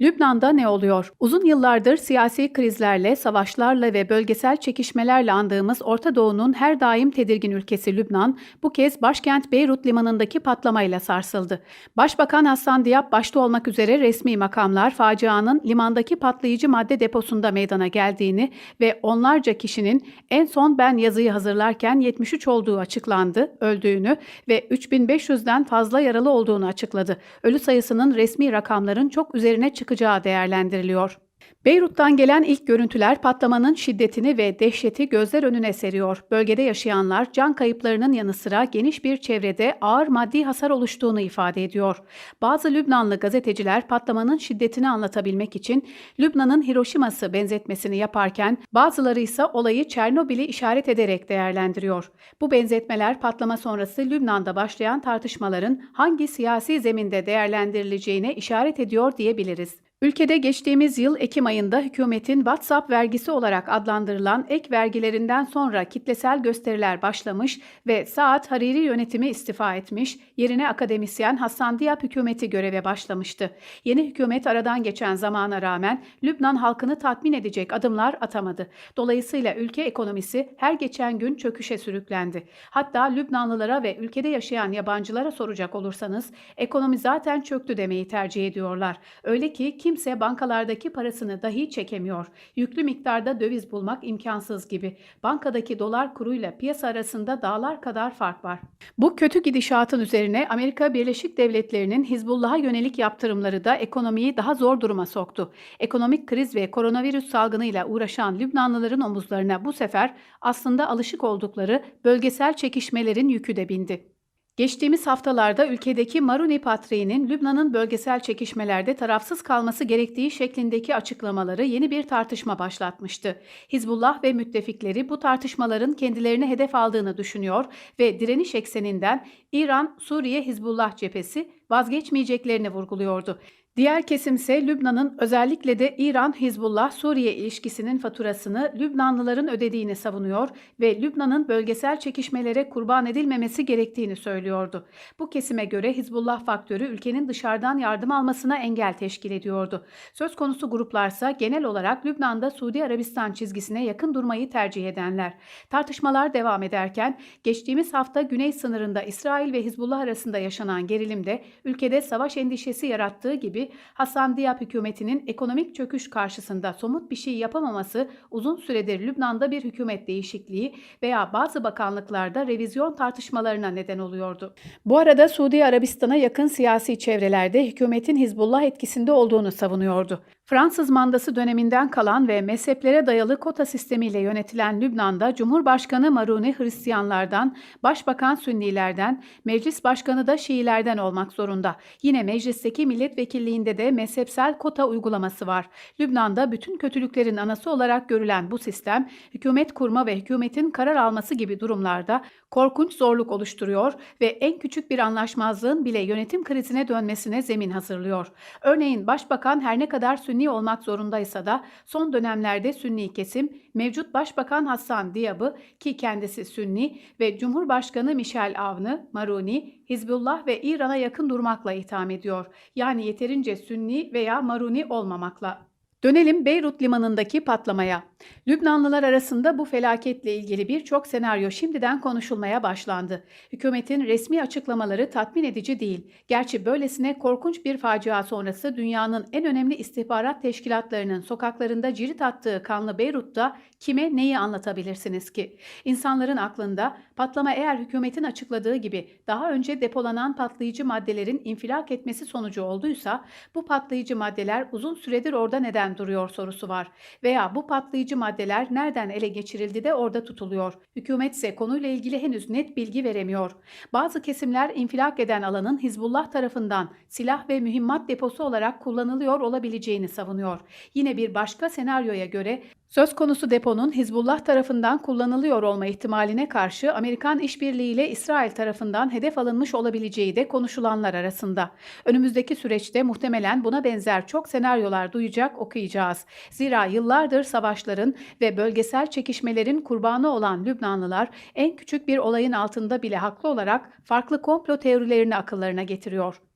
Lübnan'da ne oluyor? Uzun yıllardır siyasi krizlerle, savaşlarla ve bölgesel çekişmelerle andığımız Orta Doğu'nun her daim tedirgin ülkesi Lübnan, bu kez başkent Beyrut limanındaki patlamayla sarsıldı. Başbakan Hasan Diab başta olmak üzere resmi makamlar facianın limandaki patlayıcı madde deposunda meydana geldiğini ve onlarca kişinin en son ben yazıyı hazırlarken 73 olduğu açıklandı, öldüğünü ve 3500'den fazla yaralı olduğunu açıkladı. Ölü sayısının resmi rakamların çok üzerine çıkacağı değerlendiriliyor. Beyrut'tan gelen ilk görüntüler patlamanın şiddetini ve dehşeti gözler önüne seriyor. Bölgede yaşayanlar can kayıplarının yanı sıra geniş bir çevrede ağır maddi hasar oluştuğunu ifade ediyor. Bazı Lübnanlı gazeteciler patlamanın şiddetini anlatabilmek için Lübnan'ın Hiroşima'sı benzetmesini yaparken bazıları ise olayı Çernobil'i işaret ederek değerlendiriyor. Bu benzetmeler patlama sonrası Lübnan'da başlayan tartışmaların hangi siyasi zeminde değerlendirileceğine işaret ediyor diyebiliriz. Ülkede geçtiğimiz yıl Ekim ayında hükümetin WhatsApp vergisi olarak adlandırılan ek vergilerinden sonra kitlesel gösteriler başlamış ve Saat Hariri yönetimi istifa etmiş, yerine akademisyen Hasan Diab hükümeti göreve başlamıştı. Yeni hükümet aradan geçen zamana rağmen Lübnan halkını tatmin edecek adımlar atamadı. Dolayısıyla ülke ekonomisi her geçen gün çöküşe sürüklendi. Hatta Lübnanlılara ve ülkede yaşayan yabancılara soracak olursanız ekonomi zaten çöktü demeyi tercih ediyorlar. Öyle ki kimse bankalardaki parasını dahi çekemiyor. Yüklü miktarda döviz bulmak imkansız gibi. Bankadaki dolar kuruyla piyasa arasında dağlar kadar fark var. Bu kötü gidişatın üzerine Amerika Birleşik Devletleri'nin Hizbullah'a yönelik yaptırımları da ekonomiyi daha zor duruma soktu. Ekonomik kriz ve koronavirüs salgınıyla uğraşan Lübnanlıların omuzlarına bu sefer aslında alışık oldukları bölgesel çekişmelerin yükü de bindi. Geçtiğimiz haftalarda ülkedeki Maruni Patriği'nin Lübnan'ın bölgesel çekişmelerde tarafsız kalması gerektiği şeklindeki açıklamaları yeni bir tartışma başlatmıştı. Hizbullah ve müttefikleri bu tartışmaların kendilerine hedef aldığını düşünüyor ve direniş ekseninden İran-Suriye Hizbullah cephesi vazgeçmeyeceklerini vurguluyordu. Diğer kesimse Lübnan'ın özellikle de İran-Hizbullah-Suriye ilişkisinin faturasını Lübnanlıların ödediğini savunuyor ve Lübnan'ın bölgesel çekişmelere kurban edilmemesi gerektiğini söylüyordu. Bu kesime göre Hizbullah faktörü ülkenin dışarıdan yardım almasına engel teşkil ediyordu. Söz konusu gruplarsa genel olarak Lübnan'da Suudi Arabistan çizgisine yakın durmayı tercih edenler. Tartışmalar devam ederken geçtiğimiz hafta güney sınırında İsrail ve Hizbullah arasında yaşanan gerilimde ülkede savaş endişesi yarattığı gibi Hasan Diab hükümetinin ekonomik çöküş karşısında somut bir şey yapamaması uzun süredir Lübnan'da bir hükümet değişikliği veya bazı bakanlıklarda revizyon tartışmalarına neden oluyordu. Bu arada Suudi Arabistan'a yakın siyasi çevrelerde hükümetin Hizbullah etkisinde olduğunu savunuyordu. Fransız mandası döneminden kalan ve mezheplere dayalı kota sistemiyle yönetilen Lübnan'da Cumhurbaşkanı Maruni Hristiyanlardan, Başbakan Sünnilerden, Meclis Başkanı da Şiilerden olmak zorunda. Yine meclisteki milletvekilliğinde de mezhepsel kota uygulaması var. Lübnan'da bütün kötülüklerin anası olarak görülen bu sistem, hükümet kurma ve hükümetin karar alması gibi durumlarda korkunç zorluk oluşturuyor ve en küçük bir anlaşmazlığın bile yönetim krizine dönmesine zemin hazırlıyor. Örneğin Başbakan her ne kadar Sünni Sünni olmak zorundaysa da son dönemlerde Sünni kesim mevcut Başbakan Hasan Diab'ı ki kendisi Sünni ve Cumhurbaşkanı Michel Avni, Maruni, Hizbullah ve İran'a yakın durmakla itham ediyor. Yani yeterince Sünni veya Maruni olmamakla. Dönelim Beyrut limanındaki patlamaya. Lübnanlılar arasında bu felaketle ilgili birçok senaryo şimdiden konuşulmaya başlandı. Hükümetin resmi açıklamaları tatmin edici değil. Gerçi böylesine korkunç bir facia sonrası dünyanın en önemli istihbarat teşkilatlarının sokaklarında cirit attığı kanlı Beyrut'ta kime neyi anlatabilirsiniz ki? İnsanların aklında patlama eğer hükümetin açıkladığı gibi daha önce depolanan patlayıcı maddelerin infilak etmesi sonucu olduysa bu patlayıcı maddeler uzun süredir orada neden duruyor sorusu var. Veya bu patlayıcı maddeler nereden ele geçirildi de orada tutuluyor. Hükümet ise konuyla ilgili henüz net bilgi veremiyor. Bazı kesimler infilak eden alanın Hizbullah tarafından silah ve mühimmat deposu olarak kullanılıyor olabileceğini savunuyor. Yine bir başka senaryoya göre Söz konusu deponun Hizbullah tarafından kullanılıyor olma ihtimaline karşı Amerikan işbirliğiyle İsrail tarafından hedef alınmış olabileceği de konuşulanlar arasında. Önümüzdeki süreçte muhtemelen buna benzer çok senaryolar duyacak okuyacağız. Zira yıllardır savaşların ve bölgesel çekişmelerin kurbanı olan Lübnanlılar en küçük bir olayın altında bile haklı olarak farklı komplo teorilerini akıllarına getiriyor.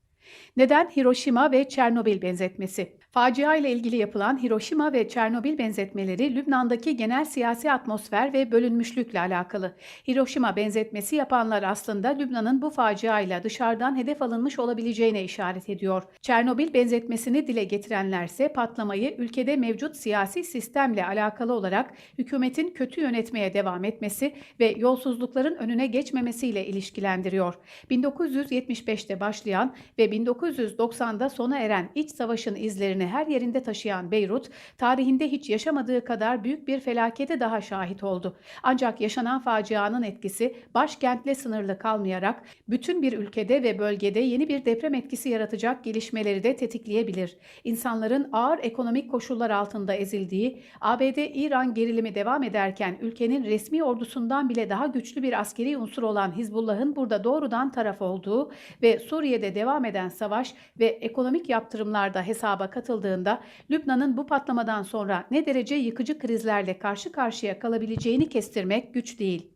Neden Hiroşima ve Çernobil benzetmesi? Facia ile ilgili yapılan Hiroşima ve Çernobil benzetmeleri Lübnan'daki genel siyasi atmosfer ve bölünmüşlükle alakalı. Hiroşima benzetmesi yapanlar aslında Lübnan'ın bu faciayla dışarıdan hedef alınmış olabileceğine işaret ediyor. Çernobil benzetmesini dile getirenlerse patlamayı ülkede mevcut siyasi sistemle alakalı olarak hükümetin kötü yönetmeye devam etmesi ve yolsuzlukların önüne geçmemesiyle ilişkilendiriyor. 1975'te başlayan ve 1990'da sona eren iç savaşın izlerini her yerinde taşıyan Beyrut, tarihinde hiç yaşamadığı kadar büyük bir felakete daha şahit oldu. Ancak yaşanan facianın etkisi başkentle sınırlı kalmayarak bütün bir ülkede ve bölgede yeni bir deprem etkisi yaratacak gelişmeleri de tetikleyebilir. İnsanların ağır ekonomik koşullar altında ezildiği, ABD-İran gerilimi devam ederken ülkenin resmi ordusundan bile daha güçlü bir askeri unsur olan Hizbullah'ın burada doğrudan taraf olduğu ve Suriye'de devam eden savaş ve ekonomik yaptırımlarda hesaba katıldığında Lübnan'ın bu patlamadan sonra ne derece yıkıcı krizlerle karşı karşıya kalabileceğini kestirmek güç değil.